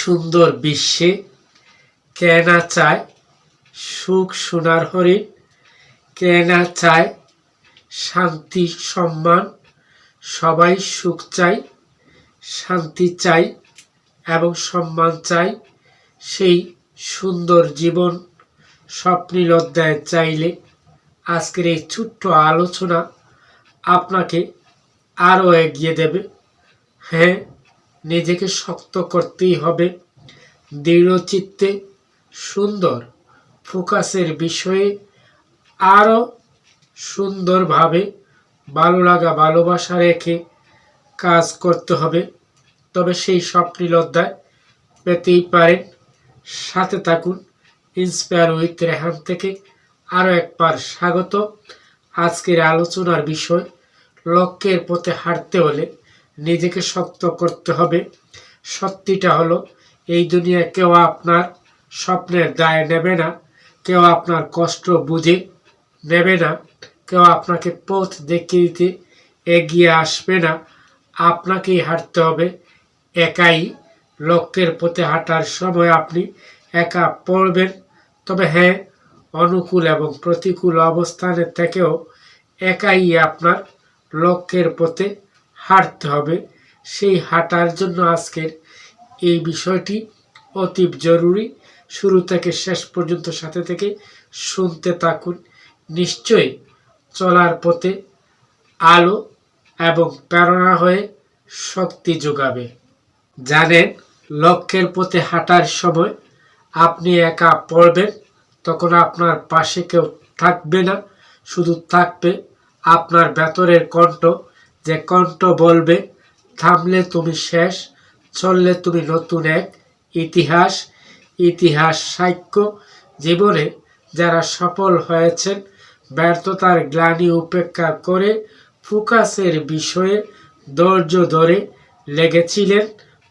সুন্দর বিশ্বে কে না চায় সুখ সোনার হরিণ কে চায় শান্তি সম্মান, সবাই সুখ চাই শান্তি চাই এবং সম্মান চাই সেই সুন্দর জীবন স্বপ্নীল অধ্যায় চাইলে আজকের এই ছোট্ট আলোচনা আপনাকে আরও এগিয়ে দেবে। হ্যাঁ নিজেকে শক্ত করতেই হবে। দৃঢ়চিত্তে সুন্দর ফোকাসের বিষয়ে আরও সুন্দরভাবে ভালো লাগা ভালোবাসা রেখে কাজ করতে হবে। তবে সেই স্বপ্নীল অধ্যায় পেতেই পারেন। সাথে থাকুন ইন্সপায়ার উইথ রেহান থেকে আরও একবার স্বাগত। আজকের আলোচনার বিষয়, লক্ষ্যের পথে হাঁটতে হলে নিজেকে শক্ত করতে হবে। সত্যিটা হলো, এই দুনিয়ায় কেউ আপনার স্বপ্নের দায় নেবে না, কেউ আপনার কষ্ট বুঝে নেবে না, কেউ আপনাকে পথ দেখিয়ে দিতে এগিয়ে আসবে না। আপনাকেই হাঁটতে হবে। একাই লক্ষ্যের পথে হাঁটার সময় আপনি একা পড়বেন। তবে হ্যাঁ অনুকূল এবং প্রতিকূল অবস্থানের থেকেও একাই আপনার লক্ষ্যের পথে হাঁটতে হবে। সেই হাঁটার জন্য আজকের এই বিষয়টি অতীব জরুরি। শুরু থেকে শেষ পর্যন্ত সাথে থেকে শুনতে থাকুন। নিশ্চয়ই চলার পথে আলো এবং প্রেরণা হয়ে শক্তি যোগাবে। জানেন, লক্ষ্যের পথে হাঁটার সময় আপনি একা পড়বেন, তখন আপনার পাশে কেউ থাকবে না। শুধু থাকবে আপনার ভেতরের কণ্ঠ যে কণ্ঠ বলবে, থামলে তুমি শেষ, চললে তুমি নতুন এক ইতিহাস ইতিহাস সাক্ষ্য জীবনে যারা সফল হয়েছেন, ব্যর্থতার গ্লানি উপেক্ষা করে ফোকাসের বিষয়ে ধৈর্য ধরে লেগেছিলেন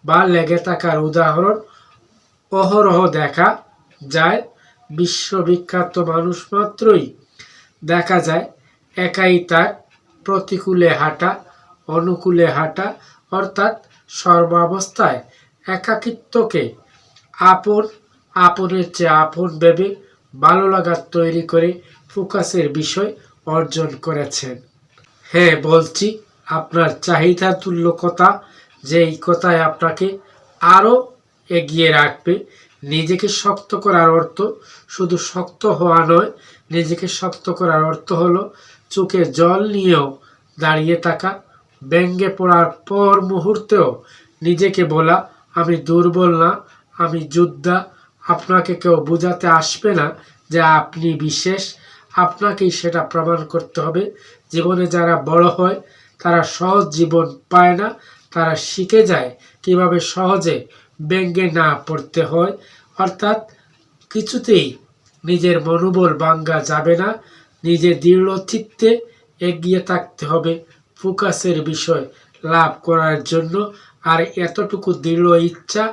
বা লেগে থাকার উদাহরণ অহরহ দেখা যায়। বিশ্ববিখ্যাত মানুষ মাত্রই দেখা যায়, একাই তার প্রতিকূলে হাঁটা, অনুকূলে হাঁটা, অর্থাৎ সর্বাবস্থায় একাকিত্বকে আপন, আপনের চেয়ে আপন ভেবে ভালো লাগার তৈরি করে ফোকাসের বিষয় অর্জন করেছেন। হ্যাঁ বলছি, আপনার চাহিদা তুল্য কথা যে এই কথায় আপনাকে আরও এগিয়ে রাখবে, নিজেকে শক্ত করার অর্থ শুধু শক্ত হওয়া নয়, নিজেকে শক্ত করার অর্থ হলো চোখে জল নিয়েও দাঁড়িয়ে থাকা, ব্যঙ্গে পড়ার পর মুহূর্তেও নিজেকে বলা, আমি দুর্বল না, আমি যোদ্ধা, আপনাকে কেউ বোঝাতে আসবে না যে আপনি বিশেষ, আপনাকেই সেটা প্রমাণ করতে হবে। জীবনে যারা বড় হয়, তারা সহজ জীবন পায় না, তারা শিখে যায় কীভাবে সহজে ব্যঙ্গে না পড়তে হয়। অর্থাৎ কিছুতেই নিজের মনোবল ভাঙ্গা যাবে না নিজের দৃঢ় চিত্তে এগিয়ে থাকতে হবে। ফোকাসের বিষয় লাভ করার জন্য আর এতটুকু দৃঢ় ইচ্ছা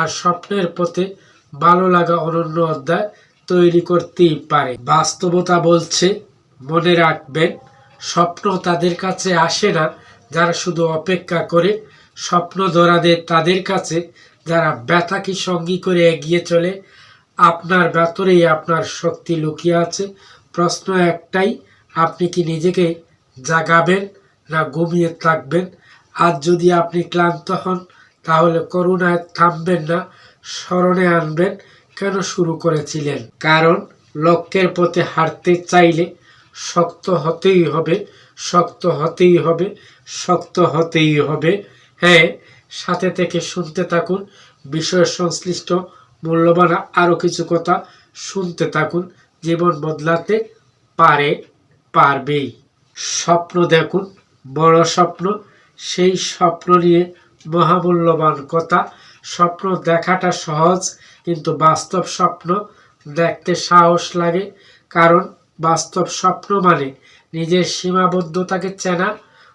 আর স্বপ্নের পথে ভালো লাগা অনন্য অধ্যায় তৈরি করতেই পারে। বাস্তবতা বলছে, মনে রাখবেন, স্বপ্ন তাদের কাছে আসে না যারা শুধু অপেক্ষা করে। স্বপ্ন ধরাদের তাদের কাছে যারা ব্যথাকে সঙ্গী করে এগিয়ে চলে, আপনার ভেতরেই আপনার শক্তি লুকিয়ে আছে। প্রশ্ন একটাই, আপনি কি নিজেকে জাগাবেন না ঘুমিয়ে থাকবেন? আজ যদি আপনি ক্লান্ত হন, তাহলে করুণায় থামবেন না, স্মরণে আনবেন কেন শুরু করেছিলেন? কারণ লক্ষ্যের পথে হাঁটতে চাইলে শক্ত হতেই হবে, শক্ত হতেই হবে, শক্ত হতেই হবে। হ্যাঁ সাথে থেকে শুনতে থাকুন, বিষয় সংশ্লিষ্ট, মূল্যবান আরও কিছু কথা শুনতে থাকুন। জীবন বদলাতে পারে, পারবেই। স্বপ্ন দেখুন, বড় স্বপ্ন। সেই স্বপ্ন নিয়ে মহামূল্যবান কথা। স্বপ্ন দেখাটা সহজ, কিন্তু বাস্তব স্বপ্ন দেখতে সাহস লাগে। কারণ বাস্তব স্বপ্ন মানে নিজের সীমাবদ্ধতাকে চেনা,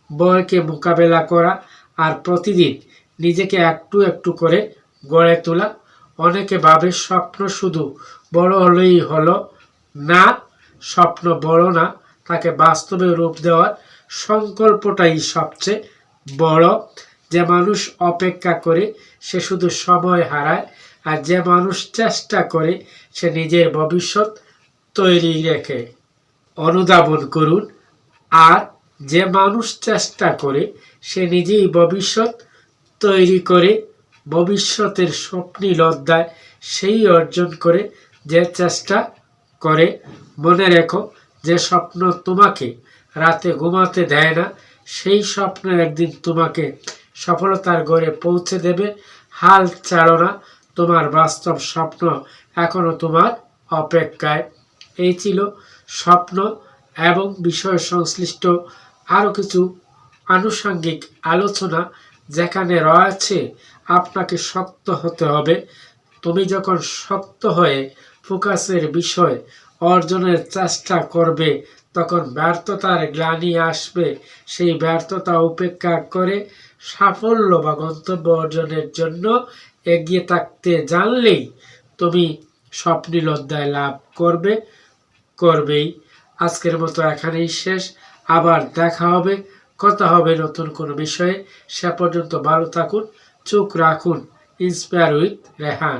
বয়কে মোকাবেলা করা আর প্রতিদিন নিজেকে একটু একটু করে গড়ে তোলা। অনেকে ভাবে স্বপ্ন শুধু বড় হলেই হলো না, স্বপ্ন বড় না, তাকে বাস্তবে রূপ দেওয়ার সংকল্পটাই সবচেয়ে বড়। যে মানুষ অপেক্ষা করে, সে শুধু সময় হারায়, আর যে মানুষ চেষ্টা করে, সে নিজের ভবিষ্যৎ তৈরি রেখে। অনুধাবন করুন, আর যে মানুষ চেষ্টা করে, সে নিজেই ভবিষ্যৎ তৈরি করে, ভবিষ্যতের স্বপ্নীল অধ্যায় সেই অর্জন করে যে চেষ্টা করে। মনে রেখো যে স্বপ্ন তোমাকে রাতে ঘুমাতে দেয় না, সেই স্বপ্ন একদিন তোমাকে সফলতার গড়ে পৌঁছে দেবে। হাল ছাড়ো না, তোমার বাস্তব স্বপ্ন এখনও তোমার অপেক্ষায়। এই ছিল স্বপ্ন এবং বিষয় সংশ্লিষ্ট আরও কিছু আনুষঙ্গিক আলোচনা যেখানে রয়েছে, আপনাকে শক্ত হতে হবে। তুমি যখন শক্ত হয়ে ফোকাসের বিষয় অর্জনের চেষ্টা করবে, তখন ব্যর্থতার গ্লানি আসবে। সেই ব্যর্থতা উপেক্ষা করে সাফল্য বা গন্তব্য অর্জনের জন্য এগিয়ে থাকতে জানলেই তুমি স্বপ্নীল অধ্যায় লাভ করবে, করবেই। আজকের মতো এখানেই শেষ। আবার দেখা হবে, কথা হবে নতুন কোনো বিষয়ে। সে পর্যন্ত ভালো থাকুন, চোখ রাখুন ইন্সপায়ার উইথ রেহান